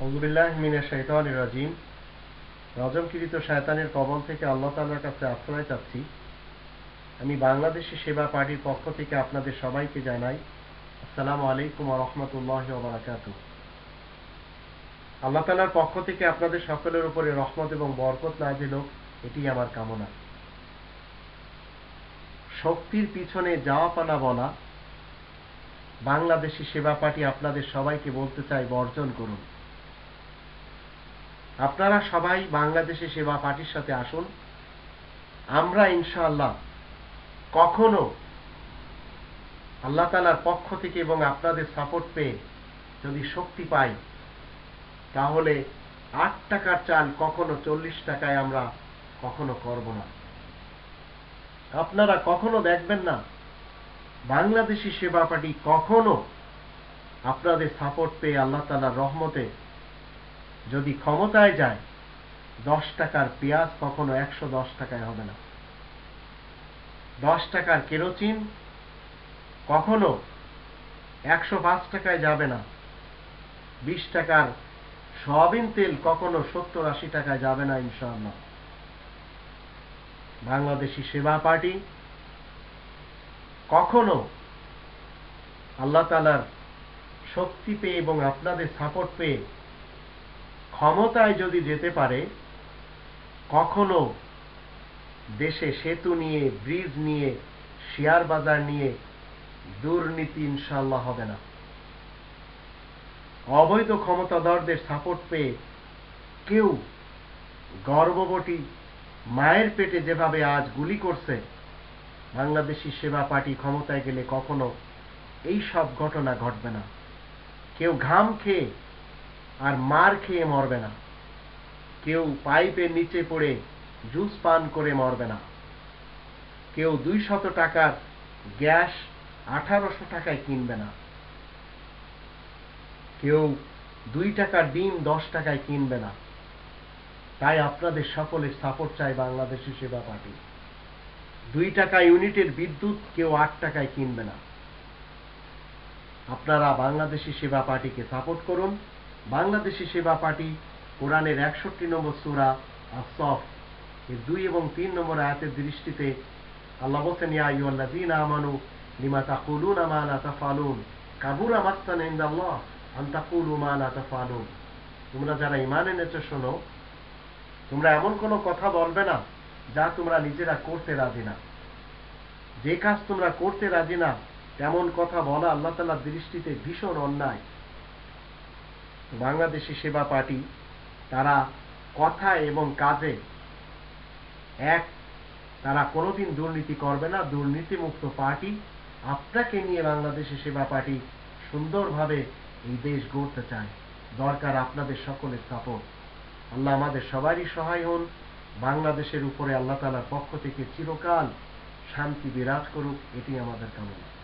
আউযুবিল্লাহ মিনাশ শাইতানির রাজিম। রজমকৃত শয়তানের কবল থেকে আল্লাহ তাআলার কাছে আশ্রয় চাচ্ছি। আমি বাংলাদেশি সেবা পার্টির পক্ষ থেকে আপনাদের সবাইকে জানাই, আসসালামু আলাইকুম রাহমাতুল্লাহি ওয়া বারাকাতুহু। আল্লাহ তাআলার পক্ষ থেকে আপনাদের সকলের উপরে রহমত এবং বরকত নাজিল হোক, এটি আমার কামনা। শক্তির পিছনে যাওয়া পানা বলা, বাংলাদেশি সেবা পার্টি আপনাদের সবাইকে বলতে চাই বর্জন করুন। আপনারা সবাই বাংলাদেশি সেবা পার্টির সাথে আসুন। আমরা ইনশাআল্লাহ কখনো আল্লাহ তালার পক্ষ থেকে এবং আপনাদের সাপোর্ট পেয়ে যদি শক্তি পাই, তাহলে আট টাকার চাল কখনো চল্লিশ টাকায় আমরা কখনো করব না। আপনারা কখনো দেখবেন না, বাংলাদেশি সেবা পার্টি কখনো আপনাদের সাপোর্ট পেয়ে আল্লাহ তালার রহমতে যদি ক্ষমতায় যায়, দশ টাকার পেঁয়াজ কখনো একশো দশ টাকায় হবে না। দশ টাকার কেরোচিন কখনো একশো পাঁচ টাকায় যাবে না। বিশ টাকার সয়াবিন তেল কখনো সত্তর আশি টাকায় যাবে না, ইনশাআল্লাহ। বাংলাদেশি সেবা পার্টি কখনো আল্লাহ তালার শক্তি পেয়ে এবং আপনাদের সাপোর্ট পেয়ে ক্ষমতায় যদি যেতে পারে, কখনো দেশে সেতু নিয়ে, ব্রিজ নিয়ে, শেয়ার বাজার নিয়ে দুর্নীতি ইনশাল্লাহ হবে না। অবৈধ ক্ষমতাধরদের সাপোর্ট পেয়ে কেউ গর্ভবতী মায়ের পেটে যেভাবে আজ গুলি করছে, বাংলাদেশি সেবা পার্টি ক্ষমতায় গেলে কখনো এই সব ঘটনা ঘটবে না। কেউ ঘাম খেয়ে আর মার খেয়ে মরবে না। কেউ পাইপের নিচে পড়ে জুস পান করে মরবে না। কেউ দুই শত টাকার গ্যাস আঠারোশো টাকায় কিনবে না। কেউ দুই টাকার ডিম দশ টাকায় কিনবে না। তাই আপনাদের সকলের সাপোর্ট চাই বাংলাদেশি সেবা পার্টি। দুই টাকা ইউনিটের বিদ্যুৎ কেউ আট টাকায় কিনবে না। আপনারা বাংলাদেশি সেবা পার্টিকে সাপোর্ট করুন। বাংলাদেশি সেবা পার্টি, কোরআনের একষট্টি নম্বর সুরা আসফ এর দুই এবং তিন নম্বর আয়াতের দৃষ্টিতে আল্লাহ ইয়া আমানু, লিমা তাকুলুনা মা লা তাফআলুন কাবুরা মাকতান ইনদাল্লাহ, আন তাকুলু মা লা তাফআলুন তোমরা যারা ঈমান এনেছো, শোনো, তোমরা এমন কোনো কথা বলবে না যা তোমরা নিজেরা করতে রাজি না। যে কাজ তোমরা করতে রাজি না, তেমন কথা বলা আল্লাহ তালার দৃষ্টিতে ভীষণ অন্যায়। বাংলাদেশি সেবা পার্টি, তারা কথায় এবং কাজে এক। তারা কোনোদিন দুর্নীতি করবে না, দুর্নীতিমুক্ত পার্টি। আপনাকে নিয়ে বাংলাদেশি সেবা পার্টি সুন্দরভাবে এই দেশ গড়তে চায়। দরকার আপনাদের সকলের সাপোর্ট। আল্লাহ আমাদের সবারই সহায় হন। বাংলাদেশের উপরে আল্লাহ তালার পক্ষ থেকে চিরকাল শান্তি বিরাজ করুক, এটি আমাদের কামনা।